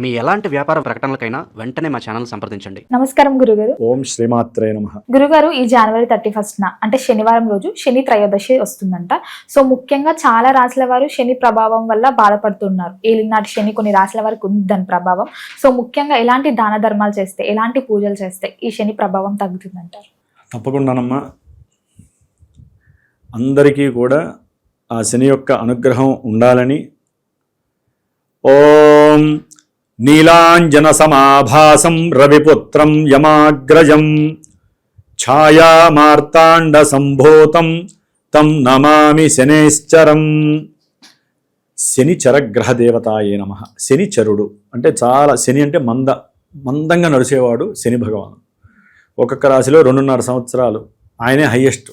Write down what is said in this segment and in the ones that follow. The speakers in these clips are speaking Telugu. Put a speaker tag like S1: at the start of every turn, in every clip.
S1: మీ ఎలాంటి వ్యాపార ప్రకటనలకైనా వెంటనే మా ఛానల్ సంప్రదించండి.
S2: నమస్కారం గురుగారు.
S3: ఓం శ్రీమాత్రే నమ.
S2: గురుగారు ఈ జనవరి థర్టీ ఫస్ట్న అంటే శనివారం రోజు శని త్రయోదశి వస్తుందంట. సో ముఖ్యంగా చాలా రాశుల వారు శని ప్రభావం వల్ల బాధపడుతున్నారు. ఏలినాటి శని కొన్ని రాశుల వారికి ఉంది దాని ప్రభావం. సో ముఖ్యంగా ఎలాంటి దాన ధర్మాలు చేస్తే ఎలాంటి పూజలు చేస్తే ఈ శని ప్రభావం తగ్గుతుందంటారు?
S3: తప్పకుండానమ్మా. అందరికీ కూడా ఆ శని యొక్క అనుగ్రహం ఉండాలని. ఓం నీలాంజన సమాభాసం రవిపుత్రం యమాగ్రజం ఛాయామార్తాండ సంభూతం తం నమామి శనేశ్చరం. శనిచరగ్రహ దేవతాయే నమ. శనిచరుడు అంటే చాలా శని అంటే మంద మందంగా నడిచేవాడు శని భగవాను. ఒక్కొక్క రాశిలో రెండున్నర సంవత్సరాలు. ఆయనే హయ్యెస్ట్.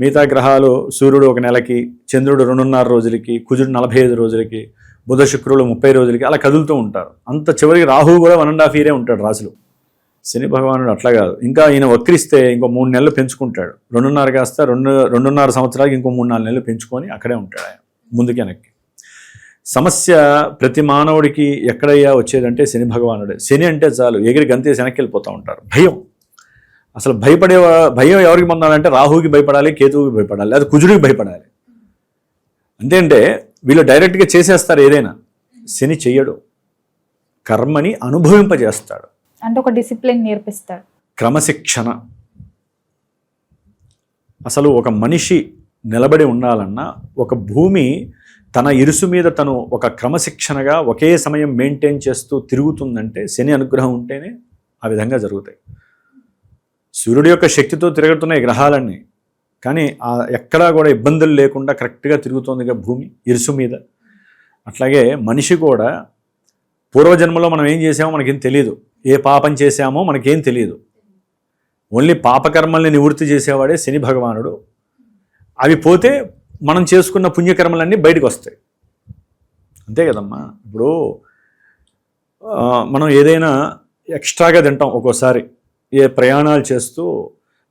S3: మిగతా గ్రహాలు సూర్యుడు ఒక నెలకి చంద్రుడు రెండున్నర రోజులకి కుజుడు నలభై ఐదు రోజులకి బుధ శుక్రులు ముప్పై రోజులకి అలా కదులుతూ ఉంటారు. అంత చివరికి రాహువు కూడా వన్ అండ్ హాఫ్ ఇయరే ఉంటాడు రాశులు. శని భగవానుడు అట్లా కాదు. ఇంకా ఈయన వక్రిస్తే ఇంకో మూడు నెలలు పెంచుకుంటాడు. రెండున్నర కాస్త రెండు రెండున్నర సంవత్సరాలకి ఇంకో మూడు నాలుగు నెలలు పెంచుకొని అక్కడే ఉంటాడు ఆయన ముందుకి వెనక్కి. సమస్య ప్రతి మానవుడికి ఎక్కడయ్యా వచ్చేదంటే శని భగవానుడే. శని అంటే చాలు ఎగిరి గంతేసి వెనక్కి వెళ్ళిపోతూ ఉంటారు. భయం. అసలు భయపడే భయం ఎవరికి పొందాలంటే రాహువుకి భయపడాలి కేతువుకి భయపడాలి అది కుజుడికి భయపడాలి. అంతే అంటే వీళ్ళు డైరెక్ట్గా చేసేస్తారు ఏదైనా. శని చెయ్యడు. కర్మని అనుభవింపజేస్తాడు.
S2: అంటే ఒక డిసిప్లిన్ నేర్పిస్తాడు.
S3: క్రమశిక్షణ. అసలు ఒక మనిషి నిలబడి ఉండాలన్నా ఒక భూమి తన ఇరుసు మీద తను ఒక క్రమశిక్షణగా ఒకే సమయం మెయింటైన్ చేస్తూ తిరుగుతుందంటే శని అనుగ్రహం ఉంటేనే ఆ విధంగా జరుగుతాయి. సూర్యుడి యొక్క శక్తితో తిరుగుతున్నాయి గ్రహాలన్నీ కానీ ఆ ఎక్కడా కూడా ఇబ్బందులు లేకుండా కరెక్ట్గా తిరుగుతోందిగా భూమి ఇరుసు మీద. అట్లాగే మనిషి కూడా పూర్వజన్మలో మనం ఏం చేసామో మనకేం తెలియదు ఏ పాపం చేశామో మనకేం తెలియదు ఓన్లీ పాపకర్మల్ని నివృత్తి చేసేవాడే శని భగవానుడు. అవి పోతే మనం చేసుకున్న పుణ్యకర్మలన్నీ బయటకు వస్తాయి అంతే కదమ్మా. ఇప్పుడు మనం ఏదైనా ఎక్స్ట్రాగా తింటాం ఒక్కోసారి. ఏ ప్రయాణాలు చేస్తూ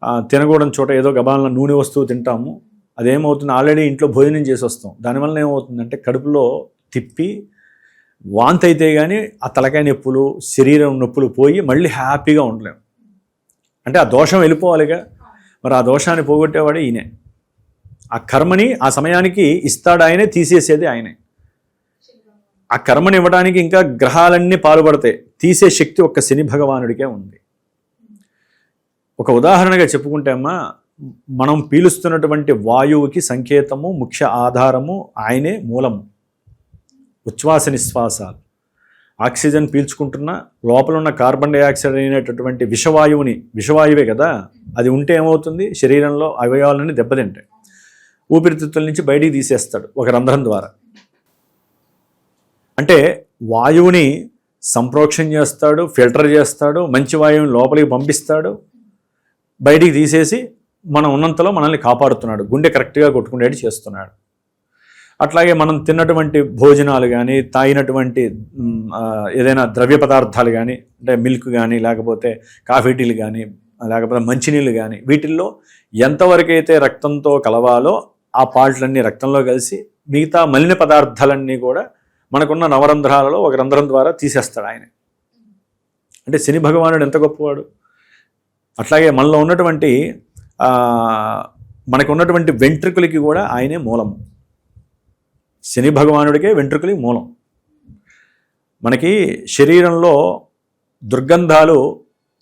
S3: తినకూడని చోట ఏదో గబాల నూనె వస్తువు తింటాము. అదేమవుతుంది? ఆల్రెడీ ఇంట్లో భోజనం చేసి వస్తాం. దానివల్ల ఏమవుతుందంటే కడుపులో తిప్పి వాంతి అయితే కానీ ఆ తలకాయ నొప్పులు శరీరం నొప్పులు పోయి మళ్ళీ హ్యాపీగా ఉండలేము అంటే ఆ దోషం వెళ్ళిపోవాలిగా. మరి ఆ దోషాన్ని పోగొట్టేవాడే ఈయనే. ఆ కర్మని ఆ సమయానికి ఇస్తాడు ఆయనే తీసేసేది ఆయనే. ఆ కర్మని ఇవ్వడానికి ఇంకా గ్రహాలన్నీ పాల్పడతాయి. తీసే శక్తి ఒక్క శని భగవానుడికే ఉంది. ఒక ఉదాహరణగా చెప్పుకుంటే అమ్మా మనం పీలుస్తున్నటువంటి వాయువుకి సంకేతము ముఖ్య ఆధారము ఆయనే మూలము. ఉచ్ఛ్వాస నిశ్వాసాలు. ఆక్సిజన్ పీల్చుకుంటున్న లోపల ఉన్న కార్బన్ డైఆక్సైడ్ అనేటటువంటి విషవాయువుని విషవాయువే కదా అది ఉంటే ఏమవుతుంది? శరీరంలో అవయవాలని దెబ్బతింటాయి. ఊపిరితిత్తుల నుంచి బయటికి తీసేస్తాడు ఒక రంధ్రం ద్వారా. అంటే వాయువుని సంప్రోక్షణ చేస్తాడు ఫిల్టర్ చేస్తాడు మంచి వాయువుని లోపలికి పంపిస్తాడు బయటికి తీసేసి మనం ఉన్నంతలో మనల్ని కాపాడుతున్నాడు. గుండె కరెక్ట్గా కొట్టుకునేది చేస్తున్నాడు. అట్లాగే మనం తిన్నటువంటి భోజనాలు కానీ తాగినటువంటి ఏదైనా ద్రవ్య పదార్థాలు కానీ అంటే మిల్క్ కానీ లేకపోతే కాఫీ టీలు కానీ లేకపోతే మంచినీళ్ళు కానీ వీటిల్లో ఎంతవరకు అయితే రక్తంతో కలవాలో ఆ పాటలన్నీ రక్తంలో కలిసి మిగతా మలిన పదార్థాలన్నీ కూడా మనకున్న నవరంధ్రాలలో ఒక రంధ్రం ద్వారా తీసేస్తాడు ఆయన. అంటే శని భగవానుడు ఎంత గొప్పవాడు? అట్లాగే మనలో ఉన్నటువంటి మనకు ఉన్నటువంటి వెంట్రుకలకి కూడా ఆయనే మూలము శని భగవానుడికే వెంట్రుకలకి మూలం. మనకి శరీరంలో దుర్గంధాలు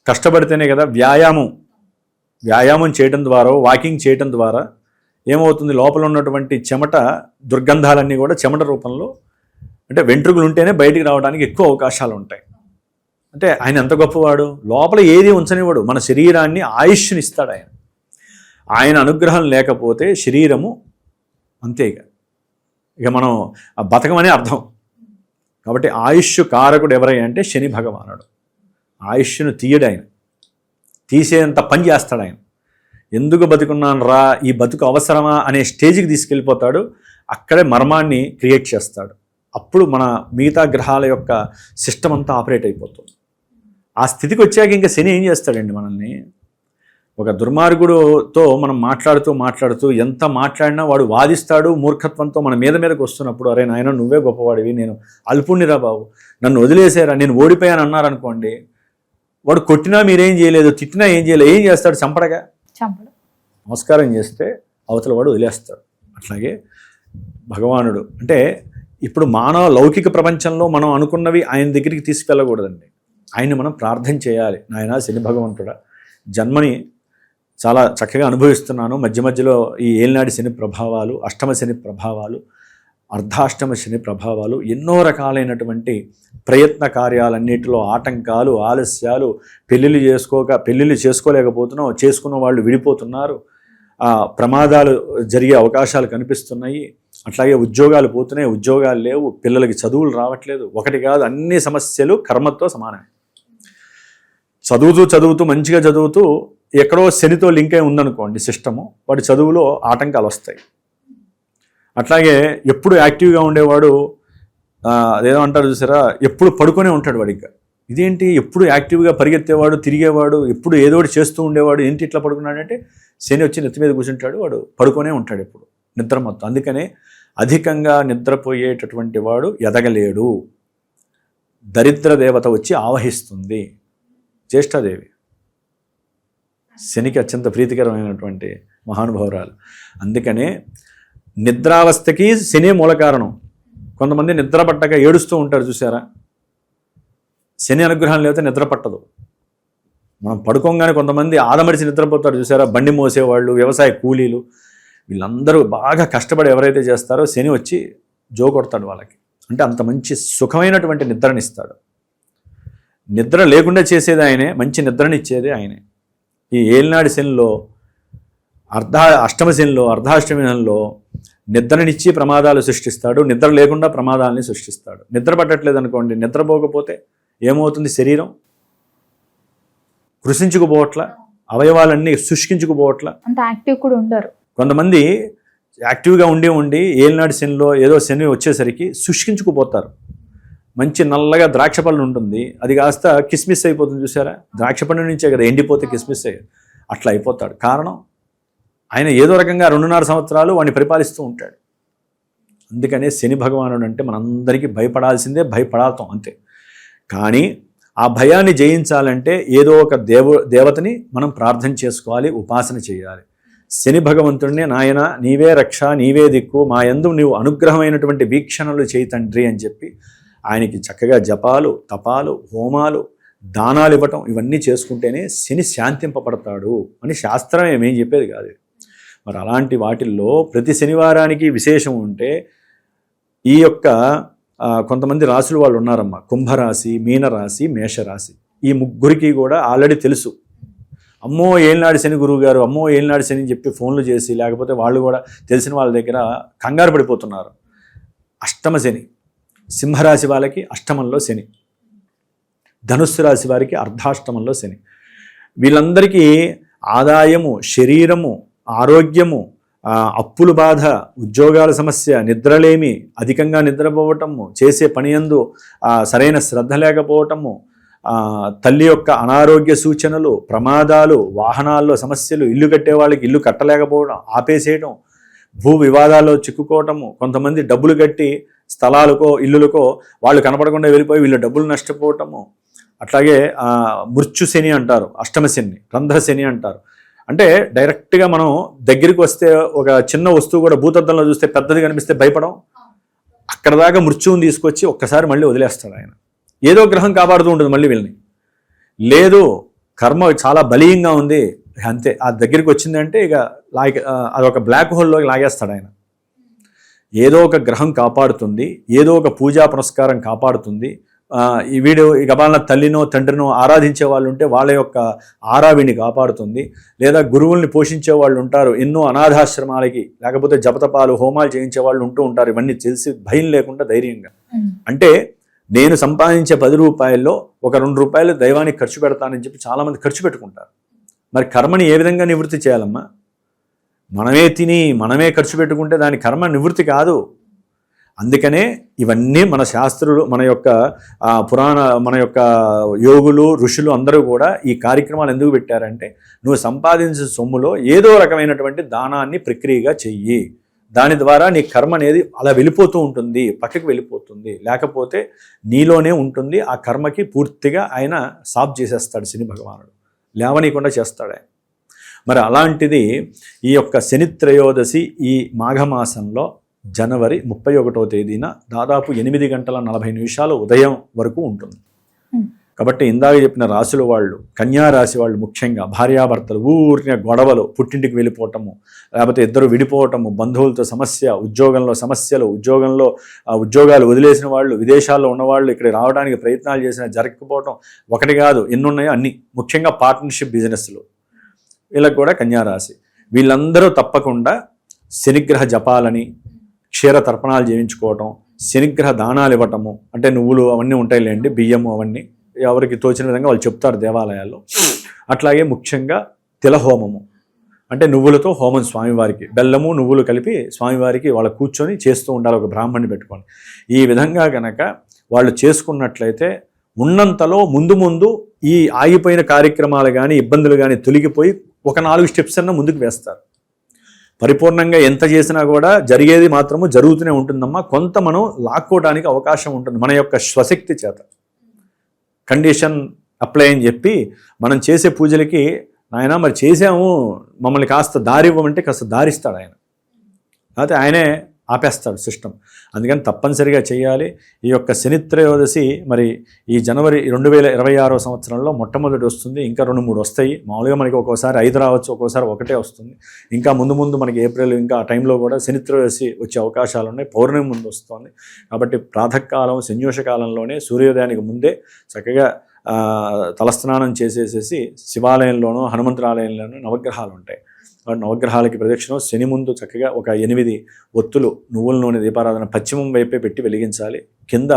S3: కష్టపడితేనే కదా వ్యాయామం. వ్యాయామం చేయడం ద్వారా వాకింగ్ చేయడం ద్వారా ఏమవుతుంది? లోపల ఉన్నటువంటి చెమట దుర్గంధాలన్నీ కూడా చెమట రూపంలో అంటే వెంట్రుకలు ఉంటేనే బయటికి రావడానికి ఎక్కువ అవకాశాలు ఉంటాయి. అంటే ఆయన ఎంత గొప్పవాడు? లోపల ఏది ఉంచనివాడు మన శరీరాన్ని ఆయుష్ని ఇస్తాడు ఆయన. ఆయన అనుగ్రహం లేకపోతే శరీరము అంతే ఇక. ఇక మనం ఆ బతకమనే అర్థం. కాబట్టి ఆయుష్ కారకుడు ఎవరై అంటే శని భగవానుడు. ఆయుష్ను తీయడు ఆయన. తీసేంత పని చేస్తాడు ఆయన. ఎందుకు బతుకున్నాను రా? ఈ బతుకు అవసరమా? అనే స్టేజ్కి తీసుకెళ్ళిపోతాడు. అక్కడే మర్మాన్ని క్రియేట్ చేస్తాడు. అప్పుడు మన మిగతా గ్రహాల యొక్క సిస్టమ్ అంతా ఆపరేట్ అయిపోతుంది. ఆ స్థితికి వచ్చాక ఇంకా శని ఏం చేస్తాడండి మనల్ని? ఒక దుర్మార్గుడుతో మనం మాట్లాడుతూ మాట్లాడుతూ ఎంత మాట్లాడినా వాడు వాదిస్తాడు మూర్ఖత్వంతో మన మీద మీదకి వస్తున్నప్పుడు అరే నాయన నువ్వే గొప్పవాడివి నేను అల్పుణ్ణిరా బాబు. నన్ను వదిలేసారా నేను ఓడిపోయాను అన్నారనుకోండి వాడు కొట్టినా మీరేం చేయలేదు తిట్టినా ఏం చేయలేదు ఏం చేస్తాడు? చంపడగా
S2: చంపడం.
S3: నమస్కారం చేస్తే అవతల వాడు వదిలేస్తాడు. అట్లాగే భగవానుడు అంటే ఇప్పుడు మానవ లౌకిక ప్రపంచంలో మనం అనుకున్నవి ఆయన దగ్గరికి తీసుకెళ్ళకూడదండి. ఆయన్ని మనం ప్రార్థన చేయాలి. నాయన శని భగవంతుడా జన్మని చాలా చక్కగా అనుభవిస్తున్నాను. మధ్య మధ్యలో ఈ ఏలినాడి శని ప్రభావాలు అష్టమ శని ప్రభావాలు అర్ధాష్టమ శని ప్రభావాలు ఎన్నో రకాలైనటువంటి ప్రయత్న కార్యాలన్నిటిలో ఆటంకాలు ఆలస్యాలు పెళ్ళిళ్ళు చేసుకోక పెళ్ళిళ్ళు చేసుకోలేకపోతున్నాం చేసుకున్న వాళ్ళు విడిపోతున్నారు. ప్రమాదాలు జరిగే అవకాశాలు కనిపిస్తున్నాయి. అట్లాగే ఉద్యోగాలు పోతున్నాయి ఉద్యోగాలు లేవు పిల్లలకి చదువులు రావట్లేదు. ఒకటి కాదు అన్ని సమస్యలు కర్మతో సమానమే. చదువుతూ చదువుతూ మంచిగా చదువుతూ ఎక్కడో శనితో లింక్ అయి ఉందనుకోండి సిస్టము వాడి చదువులో ఆటంకాలు వస్తాయి. అట్లాగే ఎప్పుడు యాక్టివ్గా ఉండేవాడు అదేదో అంటారు చూసారా ఎప్పుడు పడుకొనే ఉంటాడు వాడికి ఇదేంటి? ఎప్పుడు యాక్టివ్గా పరిగెత్తేవాడు తిరిగేవాడు ఎప్పుడు ఏదో ఒకటి చేస్తూ ఉండేవాడు ఏంటి ఇట్లా పడుకున్నాడంటే శని వచ్చి నెత్తి మీద కూర్చుంటాడు వాడు పడుకొనే ఉంటాడు ఎప్పుడు. నిద్ర మొత్తం. అందుకనే అధికంగా నిద్రపోయేటటువంటి వాడు ఎదగలేడు. దరిద్ర దేవత వచ్చి ఆవహిస్తుంది. జ్యేష్ఠాదేవి. శనికి అత్యంత ప్రీతికరమైనటువంటి మహానుభావురాలు. అందుకనే నిద్రావస్థకి శని మూల కారణం. కొంతమంది నిద్ర పట్టక ఏడుస్తూ ఉంటారు చూసారా శని అనుగ్రహం లేకపోతే నిద్ర పట్టదు. మనం పడుకోగానే కొంతమంది ఆదమడిచి నిద్రపోతారు చూసారా బండి మోసేవాళ్ళు వ్యవసాయ కూలీలు. వీళ్ళందరూ బాగా కష్టపడి ఎవరైతే చేస్తారో శని వచ్చి జో కొడతాడు వాళ్ళకి. అంటే అంత మంచి సుఖమైనటువంటి నిద్రనిస్తాడు. నిద్ర లేకుండా చేసేది ఆయనే మంచి నిద్రనిచ్చేది ఆయనే. ఈ ఏలినాడి శనిలో అర్ధ అష్టమ శనిలో అర్ధాష్టమి శనిలో నిద్రనిచ్చి ప్రమాదాలు సృష్టిస్తాడు నిద్ర లేకుండా ప్రమాదాలని సృష్టిస్తాడు. నిద్ర పట్టట్లేదు అనుకోండి నిద్రపోకపోతే ఏమవుతుంది శరీరం? కృషించుకుపోవట్ల అవయవాలన్నీ శుష్కించుకుపోవట్ల.
S2: అంత యాక్టివ్ కూడా ఉండరు.
S3: కొంతమంది యాక్టివ్గా ఉండి ఉండి ఏలినాడు శనిలో ఏదో శని వచ్చేసరికి శుష్కించుకుపోతారు. మంచి నల్లగా ద్రాక్ష పళ్ళు ఉంటుంది. అది కాస్త కిస్మిస్ అయిపోతుంది చూసారా? ద్రాక్ష పండు నుంచే కదా ఎండిపోతే కిస్మిస్ అయ్యేది అట్లా అయిపోతాడు. కారణం? ఆయన ఏదో రకంగా రెండున్నర సంవత్సరాలు వాడిని పరిపాలిస్తూ ఉంటాడు. అందుకనే శని భగవానుడు అంటే మనందరికీ భయపడాల్సిందే భయపడాలతాం అంతే. కానీ ఆ భయాన్ని జయించాలంటే ఏదో ఒక దేవ దేవతని మనం ప్రార్థన చేసుకోవాలి ఉపాసన చేయాలి. శని భగవంతుడిని నాయన నీవే రక్ష నీవే దిక్కు మా ఎందు నీవు అనుగ్రహమైనటువంటి వీక్షణలు చేయి తండ్రి అని చెప్పి ఆయనకి చక్కగా జపాలు తపాలు హోమాలు దానాలు ఇవ్వటం ఇవన్నీ చేసుకుంటేనే శని శాంతింపబడతాడు అని శాస్త్రం ఏమేం చెప్పేది కాదు. మరి అలాంటి వాటిల్లో ప్రతి శనివారానికి విశేషం ఉంటే ఈ యొక్క కొంతమంది రాసులు వాళ్ళు ఉన్నారమ్మ. కుంభరాశి మీనరాశి మేషరాశి. ఈ ముగ్గురికి కూడా ఆల్రెడీ తెలుసు. అమ్మో ఏలినాడు శని గురువు గారు అమ్మో ఏలినాడు శని చెప్పి ఫోన్లు చేసి లేకపోతే వాళ్ళు కూడా తెలిసిన వాళ్ళ దగ్గర కంగారు పడిపోతున్నారు. అష్టమ శని. సింహరాశి వాళ్ళకి అష్టమంలో శని. ధనుస్సు రాశి వారికి అర్ధాష్టమంలో శని. వీళ్ళందరికీ ఆదాయము శరీరము ఆరోగ్యము అప్పులు అప్పుల బాధ ఉద్యోగాల సమస్య నిద్రలేమి అధికంగా నిద్రపోవటము చేసే పని యందు సరైన శ్రద్ధ లేకపోవటము తల్లి యొక్క అనారోగ్య సూచనలు ప్రమాదాలు వాహనాల్లో సమస్యలు ఇల్లు కట్టే వాళ్ళకి ఇల్లు కట్టలేకపోవడం ఆపేసేయటం భూ వివాదాల్లో చిక్కుకోవటము కొంతమంది డబ్బులు కట్టి స్థలాలకో ఇల్లులకో వాళ్ళు కనపడకుండా వెళ్ళిపోయి వీళ్ళు డబ్బులు నష్టపోవటము. అట్లాగే ఆ, మృత్యు శని అంటారు అష్టమ శని రంధ్ర శని అంటారు. అంటే డైరెక్ట్గా మనం దగ్గరికి వస్తే ఒక చిన్న వస్తువు కూడా భూతద్దంలో చూస్తే పెద్దది కనిపిస్తే భయపడం. అక్కడ దాకా మృత్యువుని తీసుకొచ్చి ఒక్కసారి మళ్ళీ వదిలేస్తాడు ఆయన. ఏదో గ్రహం కాపాడుతూ ఉంటుంది మళ్ళీ వీళ్ళని. లేదు కర్మ చాలా బలీయంగా ఉంది. అంతే. ఆ దగ్గరికి వచ్చిందంటే ఇక లాగ అదొక బ్లాక్ హోల్లోకి లాగేస్తాడు ఆయన. ఏదో ఒక గ్రహం కాపాడుతుంది ఏదో ఒక పూజా పునస్కారం కాపాడుతుంది. వీడు గబాలన తల్లినో తండ్రినో ఆరాధించే వాళ్ళు ఉంటే వాళ్ళ యొక్క ఆరా వీడిని కాపాడుతుంది. లేదా గురువుల్ని పోషించే వాళ్ళు ఉంటారు ఎన్నో అనాథాశ్రమాలకి లేకపోతే జపతపాలు హోమాలు చేయించే వాళ్ళు ఉంటూ ఉంటారు. ఇవన్నీ తెలిసి భయం లేకుండా ధైర్యంగా. అంటే నేను సంపాదించే పది రూపాయల్లో ఒక రెండు రూపాయలు దైవానికి ఖర్చు పెడతానని చెప్పి చాలామంది ఖర్చు పెట్టుకుంటారు. మరి కర్మని ఏ విధంగా నివృత్తి చేయాలమ్మా? మనమే తిని మనమే ఖర్చు పెట్టుకుంటే దాని కర్మ నివృత్తి కాదు. అందుకనే ఇవన్నీ మన శాస్త్రులు మన యొక్క పురాణ మన యొక్క యోగులు ఋషులు అందరూ కూడా ఈ కార్యక్రమాలు ఎందుకు పెట్టారంటే నువ్వు సంపాదించిన సొమ్ములో ఏదో రకమైనటువంటి దానాన్ని ప్రక్రియగా చెయ్యి. దాని ద్వారా నీ కర్మ అనేది అలా వెళ్ళిపోతూ ఉంటుంది పక్కకి వెళ్ళిపోతుంది. లేకపోతే నీలోనే ఉంటుంది ఆ కర్మకి పూర్తిగా ఆయన సాఫ్ చేసేస్తాడు శని భగవానుడు. లేవనీయకుండా చేస్తాడు. ఆయన మరి అలాంటిది ఈ యొక్క శని త్రయోదశి ఈ మాఘమాసంలో జనవరి ముప్పై ఒకటో తేదీన దాదాపు ఎనిమిది గంటల నలభై నిమిషాలు ఉదయం వరకు ఉంటుంది. కాబట్టి ఇందాక చెప్పిన రాశుల వాళ్ళు కన్యా రాశి వాళ్ళు ముఖ్యంగా భార్యాభర్తలు ఊరికే గొడవలు పుట్టింటికి వెళ్ళిపోవటము లేకపోతే ఇద్దరు విడిపోవటము బంధువులతో సమస్య ఉద్యోగంలో సమస్యలు ఉద్యోగంలో ఆ ఉద్యోగాలు వదిలేసిన వాళ్ళు విదేశాల్లో ఉన్నవాళ్ళు ఇక్కడ రావడానికి ప్రయత్నాలు చేసినా జరగకపోవటం ఒకటి కాదు ఎన్ని ఉన్నాయో అన్ని ముఖ్యంగా పార్ట్నర్షిప్ బిజినెస్లు వీళ్ళకి కూడా కన్యారాశి. వీళ్ళందరూ తప్పకుండా శనిగ్రహ జపాలని క్షీర తర్పణాలు చేయించుకోవటం శనిగ్రహ దానాలు ఇవ్వటము అంటే నువ్వులు అవన్నీ ఉంటాయిలేండి బియ్యము అవన్నీ ఎవరికి తోచిన విధంగా వాళ్ళు చెప్తారు దేవాలయాల్లో. అట్లాగే ముఖ్యంగా తిలహోమము. అంటే నువ్వులతో హోమం స్వామివారికి బెల్లము నువ్వులు కలిపి స్వామివారికి వాళ్ళ కూర్చొని చేస్తూ ఉండాలి ఒక బ్రాహ్మణ్ణి పెట్టుకొని. ఈ విధంగా కనుక వాళ్ళు చేసుకున్నట్లయితే ఉన్నంతలో ముందు ముందు ఈ ఆగిపోయిన కార్యక్రమాలు కానీ ఇబ్బందులు కానీ తొలగిపోయి ఒక నాలుగు స్టెప్స్ అన్న ముందుకు వేస్తారు. పరిపూర్ణంగా ఎంత చేసినా కూడా జరిగేది మాత్రము జరుగుతూనే ఉంటుందమ్మా. కొంత మనం లాక్కోవడానికి అవకాశం ఉంటుంది మన యొక్క స్వశక్తి చేత. కండిషన్ అప్లై అని చెప్పి మనం చేసే పూజలకి నాయన మరి చేసాము మమ్మల్ని కాస్త దారి ఇవ్వమంటే కాస్త దారిస్తాడు ఆయన. అయితే ఆయనే ఆపేస్తాడు సిస్టమ్. అందుకని తప్పనిసరిగా చేయాలి. ఈ యొక్క శనిత్రయోదశి మరి ఈ జనవరి రెండు వేల ఇరవై ఆరో సంవత్సరంలో మొట్టమొదటి వస్తుంది. ఇంకా రెండు మూడు వస్తాయి. మామూలుగా మనకి ఒక్కోసారి ఐదు రావచ్చు ఒక్కోసారి ఒకటే వస్తుంది. ఇంకా ముందు ముందు మనకి ఏప్రిల్ ఇంకా ఆ టైంలో కూడా శనిత్రయోదశి వచ్చే అవకాశాలు ఉన్నాయి. పౌర్ణమి ముందు వస్తుంది. కాబట్టి ప్రాతకాలం శన్యూష కాలంలోనే సూర్యోదయానికి ముందే చక్కగా తలస్నానం చేసేసేసి శివాలయంలోనూ హనుమంతురాలయంలోనూ నవగ్రహాలు ఉంటాయి. నవగ్రహాలకి ప్రదక్షిణం. శని ముందు చక్కగా ఒక ఎనిమిది ఒత్తులు నువ్వుల నూనె దీపారాధన పశ్చిమం వైపే పెట్టి వెలిగించాలి. కింద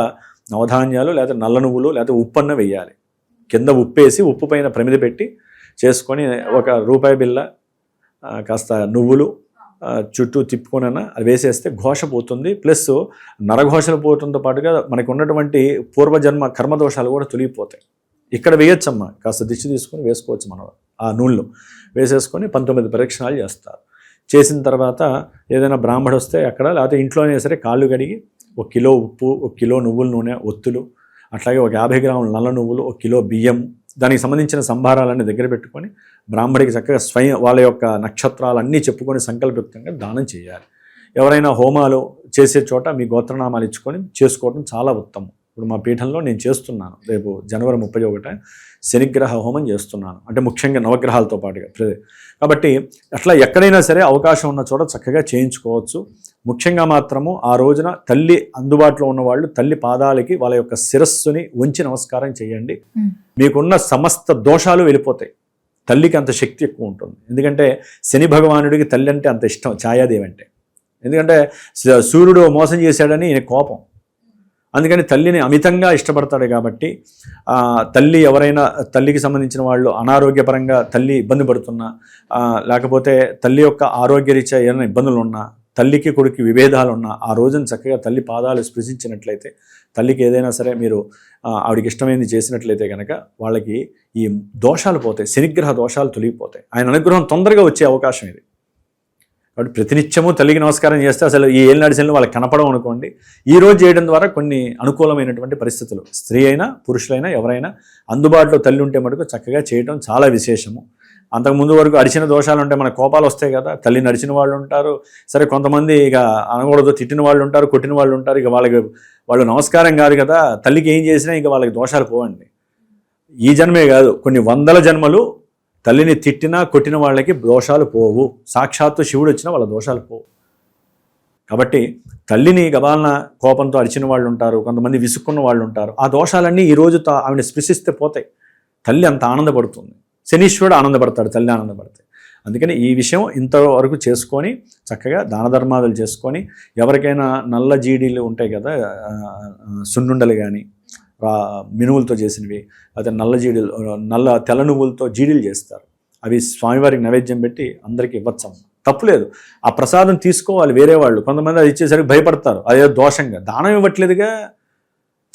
S3: నవధాన్యాలు లేదా నల్ల నువ్వులు లేదా ఉప్పన్న వేయాలి కింద ఉప్పేసి ఉప్పు పైన ప్రమిది పెట్టి చేసుకొని ఒక రూపాయి బిల్ల కాస్త నువ్వులు చుట్టూ తిప్పుకొనైనా అది వేసేస్తే ఘోష పోతుంది. ప్లస్ నరఘోషలు పోవడంతో పాటుగా మనకు ఉన్నటువంటి పూర్వజన్మ కర్మదోషాలు కూడా తొలగిపోతాయి. ఇక్కడ వేయొచ్చమ్మా. కాస్త దిష్టి తీసుకొని వేసుకోవచ్చు మనం ఆ నూనెలో వేసేసుకొని పంతొమ్మిది ప్రదక్షిణాలు చేస్తారు. చేసిన తర్వాత ఏదైనా బ్రాహ్మడు వస్తే అక్కడ లేకపోతే ఇంట్లోనే సరే కాళ్ళు కడిగి ఒక కిలో ఉప్పు ఒక కిలో నువ్వుల నూనె ఒత్తులు అట్లాగే ఒక యాభై గ్రాముల నల్ల నువ్వులు ఒక కిలో బియ్యం దానికి సంబంధించిన సంభారాలన్నీ దగ్గర పెట్టుకొని బ్రాహ్మడికి చక్కగా స్వయం వాళ్ళ యొక్క నక్షత్రాలన్నీ చెప్పుకొని సంకల్పయుక్తంగా దానం చేయాలి. ఎవరైనా హోమాలు చేసే చోట మీ గోత్రనామాలు ఇచ్చుకొని చేసుకోవడం చాలా ఉత్తమం. ఇప్పుడు మా పీఠంలో నేను చేస్తున్నాను. రేపు జనవరి ముప్పై ఒకట శనిగ్రహ హోమం చేస్తున్నాను. అంటే ముఖ్యంగా నవగ్రహాలతో పాటుగా. కాబట్టి అట్లా ఎక్కడైనా సరే అవకాశం ఉన్న చోట చక్కగా చేయించుకోవచ్చు. ముఖ్యంగా మాత్రము ఆ రోజున తల్లి అందుబాటులో ఉన్న వాళ్ళు తల్లి పాదాలకి వాళ్ళ యొక్క శిరస్సుని ఉంచి నమస్కారం చేయండి. మీకున్న సమస్త దోషాలు వెళ్ళిపోతాయి. తల్లికి అంత శక్తి ఎక్కువ ఉంటుంది. ఎందుకంటే శని భగవానుడికి తల్లి అంటే అంత ఇష్టం. ఛాయాదేవి అంటే. ఎందుకంటే సూర్యుడు మోసం చేశాడని ఈయన కోపం. అందుకని తల్లిని అమితంగా ఇష్టపడతాడు కాబట్టి తల్లి ఎవరైనా తల్లికి సంబంధించిన వాళ్ళు అనారోగ్యపరంగా తల్లి ఇబ్బంది పడుతున్నా లేకపోతే తల్లి యొక్క ఆరోగ్యరీత్యా ఏమైనా ఇబ్బందులు ఉన్నా తల్లికి కొడుకు విభేదాలు ఉన్నా ఆ రోజున చక్కగా తల్లి పాదాలు స్పృశించినట్లయితే తల్లికి ఏదైనా సరే మీరు ఆవిడికి ఆవిడకి ఇష్టమైనది చేసినట్లయితే కనుక వాళ్ళకి ఈ దోషాలు పోతాయి శనిగ్రహ దోషాలు తొలగిపోతాయి. ఆయన అనుగ్రహం తొందరగా వచ్చే అవకాశం ఇది. కాబట్టి ప్రతినిత్యము తల్లికి నమస్కారం చేస్తే అసలు ఈ ఏళ్ళు నడిచిన వాళ్ళకి కనపడం అనుకోండి. ఈ రోజు చేయడం ద్వారా కొన్ని అనుకూలమైనటువంటి పరిస్థితులు. స్త్రీ అయినా పురుషులైనా ఎవరైనా అందుబాటులో తల్లి ఉంటే మటుకు చక్కగా చేయడం చాలా విశేషము. అంతకుముందు వరకు అడిచిన దోషాలు ఉంటే మన కోపాలు వస్తాయి కదా. తల్లి నడిచిన వాళ్ళు ఉంటారు. సరే కొంతమంది ఇక అనకూడదు తిట్టిన వాళ్ళు ఉంటారు కొట్టిన వాళ్ళు ఉంటారు. ఇక వాళ్ళకి వాళ్ళు నమస్కారం కాదు కదా. తల్లికి ఏం చేసినా ఇక వాళ్ళకి దోషాలు పోవండి. ఈ జన్మే కాదు. కొన్ని వందల జన్మలు తల్లిని తిట్టినా కొట్టిన వాళ్ళకి దోషాలు పోవు. సాక్షాత్తు శివుడు వచ్చినా వాళ్ళ దోషాలు పోవు. కాబట్టి తల్లిని గబాలన కోపంతో అరిచిన వాళ్ళు ఉంటారు కొంతమంది విసుక్కున్న వాళ్ళు ఉంటారు. ఆ దోషాలన్నీ ఈ రోజు తా- ఆవిడ స్పృశిస్తే పోతాయి. తల్లి అంత ఆనందపడుతుంది. శనీశ్వరుడు ఆనందపడతాడు తల్లి ఆనందపడతాయి. అందుకని ఈ విషయం ఇంతవరకు చేసుకొని చక్కగా దాన ధర్మాదులు చేసుకొని ఎవరికైనా నల్ల జీడీలు ఉంటాయి కదా సున్నుండలు కానీ మినువులతో చేసినవి అయితే నల్ల జీడీలు నల్ల తెల్ల నువ్వులతో జీడీలు చేస్తారు. అవి స్వామివారికి నైవేద్యం పెట్టి అందరికీ ఇవ్వచ్చమ్మ. తప్పులేదు ఆ ప్రసాదం తీసుకోవాలి వేరే వాళ్ళు. కొంతమంది అది ఇచ్చేసరికి భయపడతారు. అదే దోషంగా. దానం ఇవ్వట్లేదుగా.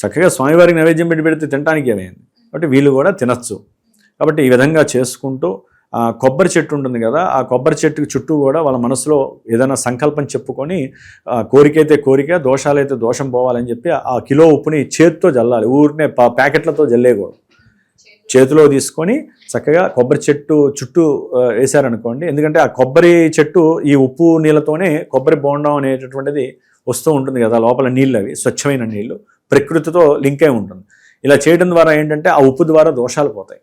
S3: చక్కగా స్వామివారికి నైవేద్యం పెట్టి పెడితే తినడానికి ఏమైంది? కాబట్టి వీళ్ళు కూడా తినచ్చు. కాబట్టి ఈ విధంగా చేసుకుంటూ కొబ్బరి చెట్టు ఉంటుంది కదా ఆ కొబ్బరి చెట్టు చుట్టూ కూడా వాళ్ళ మనసులో ఏదైనా సంకల్పం చెప్పుకొని కోరికైతే కోరిక దోషాలైతే దోషం పోవాలని చెప్పి ఆ కిలో ఉప్పుని చేతితో జల్లాలి. ఊరినే పా- ప్యాకెట్లతో జల్లేయకూడదు. చేతిలో తీసుకొని చక్కగా కొబ్బరి చెట్టు చుట్టూ వేసారనుకోండి వేశారనుకోండి ఎందుకంటే ఆ కొబ్బరి చెట్టు ఈ ఉప్పు నీళ్ళతోనే కొబ్బరి బోండం అనేటటువంటిది వస్తూ ఉంటుంది కదా లోపల నీళ్ళు అవి స్వచ్ఛమైన నీళ్ళు ప్రకృతితో లింక్ అయి ఉంటుంది. ఇలా చేయడం ద్వారా ఏంటంటే ఆ ఉప్పు ద్వారా దోషాలు పోతాయి.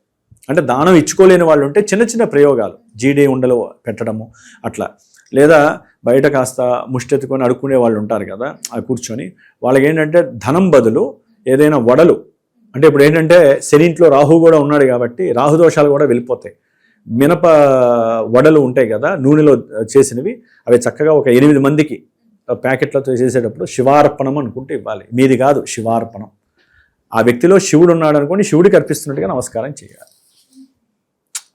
S3: అంటే దానం ఇచ్చుకోలేని వాళ్ళు ఉంటే చిన్న చిన్న ప్రయోగాలు. జీడీ ఉండలు పెట్టడము అట్లా. లేదా బయట కాస్త ముష్టెత్తుకొని అడుక్కునే వాళ్ళు ఉంటారు కదా ఆ కూర్చొని. వాళ్ళకి ఏంటంటే ధనం బదులు ఏదైనా వడలు. అంటే ఇప్పుడు ఏంటంటే శనింట్లో రాహు కూడా ఉన్నాడు కాబట్టి రాహు దోషాలు కూడా వెళ్ళిపోతాయి. మినప వడలు ఉంటాయి కదా నూనెలో చేసినవి అవి చక్కగా ఒక ఎనిమిది మందికి ప్యాకెట్లతో చేసేటప్పుడు శివార్పణం అనుకుంటే ఇవ్వాలి. మీది కాదు శివార్పణం. ఆ వ్యక్తిలో శివుడు ఉన్నాడు అనుకోని శివుడికి అర్పిస్తున్నట్టుగా నమస్కారం చేయాలి.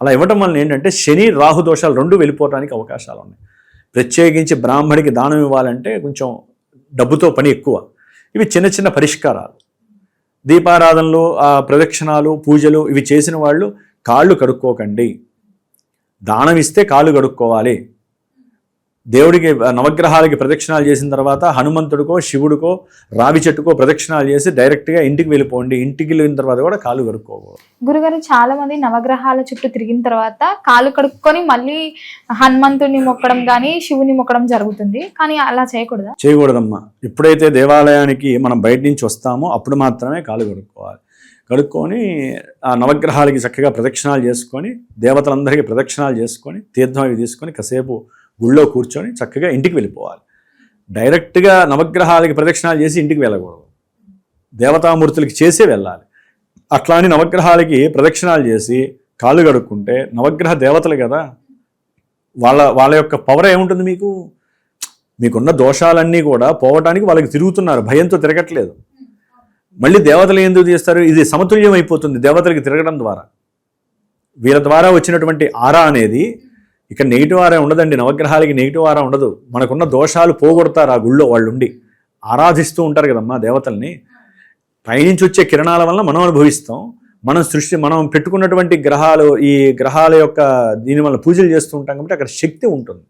S3: అలా ఇవ్వటం వల్ల ఏంటంటే శని రాహు దోషాలు రెండు వెళ్ళిపోవడానికి అవకాశాలు ఉన్నాయి. ప్రత్యేకించి బ్రాహ్మడికి దానం ఇవ్వాలంటే కొంచెం డబ్బుతో పని ఎక్కువ. ఇవి చిన్న చిన్న పరిష్కారాలు. దీపారాధనలు ప్రదక్షిణాలు పూజలు ఇవి చేసిన వాళ్ళు కాళ్ళు కడుక్కోకండి. దానం ఇస్తే కాళ్ళు కడుక్కోవాలి. దేవుడికి నవగ్రహాలకి ప్రదక్షిణాలు చేసిన తర్వాత హనుమంతుడికో శివుడికో రావి చెట్టుకో ప్రదక్షిణాలు చేసి డైరెక్ట్గా ఇంటికి వెళ్ళిపోండి. ఇంటికి వెళ్ళిన తర్వాత కూడా కాళ్ళు కడుక్కోకూడదు.
S2: గురుగారు చాలా మంది నవగ్రహాల చుట్టూ తిరిగిన తర్వాత కాలు కడుక్కొని మళ్ళీ హనుమంతుని మొక్కడం కానీ శివుని మొక్కడం జరుగుతుంది. కానీ అలా చేయకూడదా?
S3: చేయకూడదమ్మా. ఎప్పుడైతే దేవాలయానికి మనం బయట నుంచి వస్తామో అప్పుడు మాత్రమే కాలు కడుక్కోవాలి. కడుక్కొని ఆ నవగ్రహాలకి చక్కగా ప్రదక్షిణాలు చేసుకొని దేవతలందరికీ ప్రదక్షిణాలు చేసుకొని తీర్థం అవి తీసుకొని కాసేపు గుళ్ళో కూర్చొని చక్కగా ఇంటికి వెళ్ళిపోవాలి. డైరెక్ట్గా నవగ్రహాలకి ప్రదక్షిణాలు చేసి ఇంటికి వెళ్ళకూడదు. దేవతామూర్తులకి చేసే వెళ్ళాలి. అట్లాని నవగ్రహాలకి ప్రదక్షిణాలు చేసి కాళ్ళు కడుక్కుంటే నవగ్రహ దేవతలు కదా వాళ్ళ వాళ్ళ యొక్క పవర్ ఏముంటుంది మీకు? మీకున్న దోషాలన్నీ కూడా పోవటానికి వాళ్ళకి తిరుగుతున్నారు. భయంతో తిరగట్లేదు. మళ్ళీ దేవతలు ఎందుకు చేస్తారు ఇది సమతుల్యం అయిపోతుంది దేవతలకి తిరగడం ద్వారా. వీళ్ళ ద్వారా వచ్చినటువంటి ఆరా అనేది ఇక నెగిటివ్ ఆరా ఉండదండి నవగ్రహాలకి నెగిటివ్ ఆరా ఉండదు. మనకున్న దోషాలు పోగొడతారు ఆ గుళ్ళో వాళ్ళు ఉండి ఆరాధిస్తూ ఉంటారు కదమ్మా దేవతల్ని. పైనుంచి వచ్చే కిరణాల వల్ల మనం అనుభవిస్తాం. మనం సృష్టి మనం పెట్టుకున్నటువంటి గ్రహాలు ఈ గ్రహాల యొక్క దీని వల్ల పూజలు చేస్తూ ఉంటాం కాబట్టి అక్కడ శక్తి ఉంటుంది.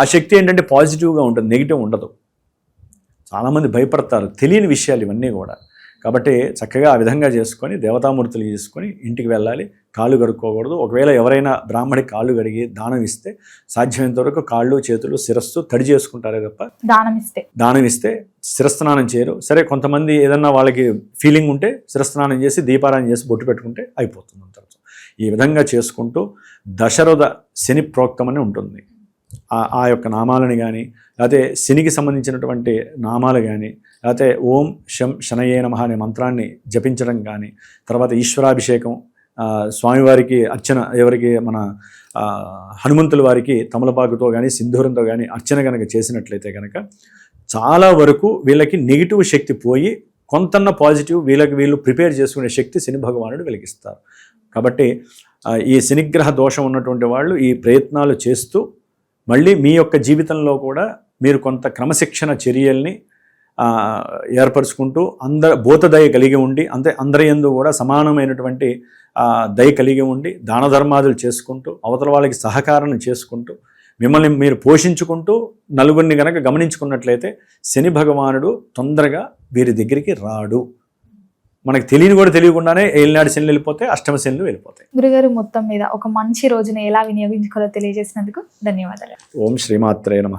S3: ఆ శక్తి ఏంటంటే పాజిటివ్గా ఉంటుంది నెగిటివ్ ఉండదు. చాలామంది భయపడతారు తెలియని విషయాలు ఇవన్నీ కూడా. కాబట్టి చక్కగా ఆ విధంగా చేసుకొని దేవతామూర్తులు చేసుకొని ఇంటికి వెళ్ళాలి. కాళ్ళు కడుక్కోకూడదు. ఒకవేళ ఎవరైనా బ్రాహ్మడికి కాళ్ళు కడిగి దానం ఇస్తే సాధ్యమైనంత వరకు కాళ్ళు చేతులు శిరస్సు తడి చేసుకుంటారే తప్ప
S2: దానం ఇస్తే
S3: దానం ఇస్తే శిరస్నానం చేయరు. సరే కొంతమంది ఏదన్నా వాళ్ళకి ఫీలింగ్ ఉంటే శిరస్నానం చేసి దీపారాయణ చేసి బొట్టు పెట్టుకుంటే అయిపోతుంది అంతటితో ఈ విధంగా చేసుకుంటూ దశరథ శని ప్రోక్తం అని ఉంటుంది. ఆ యొక్క నామాలని కానీ లేకపోతే శనికి సంబంధించినటువంటి నామాలు కానీ లేకపోతే ఓం శం శనయే నమ అనే మంత్రాన్ని జపించడం కానీ తర్వాత ఈశ్వరాభిషేకం స్వామివారికి అర్చన ఎవరికి మన హనుమంతుల వారికి తమలపాకుతో కానీ సింధూరంతో కానీ అర్చన కనుక చేసినట్లయితే కనుక చాలా వరకు వీళ్ళకి నెగిటివ్ శక్తి పోయి కొంతన్న పాజిటివ్ వీళ్ళకి వీళ్ళు ప్రిపేర్ చేసుకునే శక్తి శని భగవానుడు వెలిగిస్తారు. కాబట్టి ఈ శనిగ్రహ దోషం ఉన్నటువంటి వాళ్ళు ఈ ప్రయత్నాలు చేస్తూ మళ్ళీ మీ యొక్క జీవితంలో కూడా మీరు కొంత క్రమశిక్షణ చర్యల్ని ఏర్పరచుకుంటూ అంద భూతదయ కలిగి ఉండి అంతే అందరి యందు కూడా సమానమైనటువంటి దయ కలిగి ఉండి దాన ధర్మాదులు చేసుకుంటూ అవతల వాళ్ళకి సహకారం చేసుకుంటూ మిమ్మల్ని మీరు పోషించుకుంటూ నలుగురిని గనక గమనించుకున్నట్లయితే శని భగవానుడు తొందరగా వీరి దగ్గరికి రాడు. మనకు తెలియని కూడా తెలియకుండానే ఏలినాడు శనులు వెళ్ళిపోతే అష్టమ శనులు వెళ్ళిపోతాయి.
S2: గురుగారు మొత్తం మీద ఒక మంచి రోజున ఎలా వినియోగించుకోవాలో తెలియజేసినందుకు ధన్యవాదాలు.
S3: ఓం శ్రీమాత్రే నమ.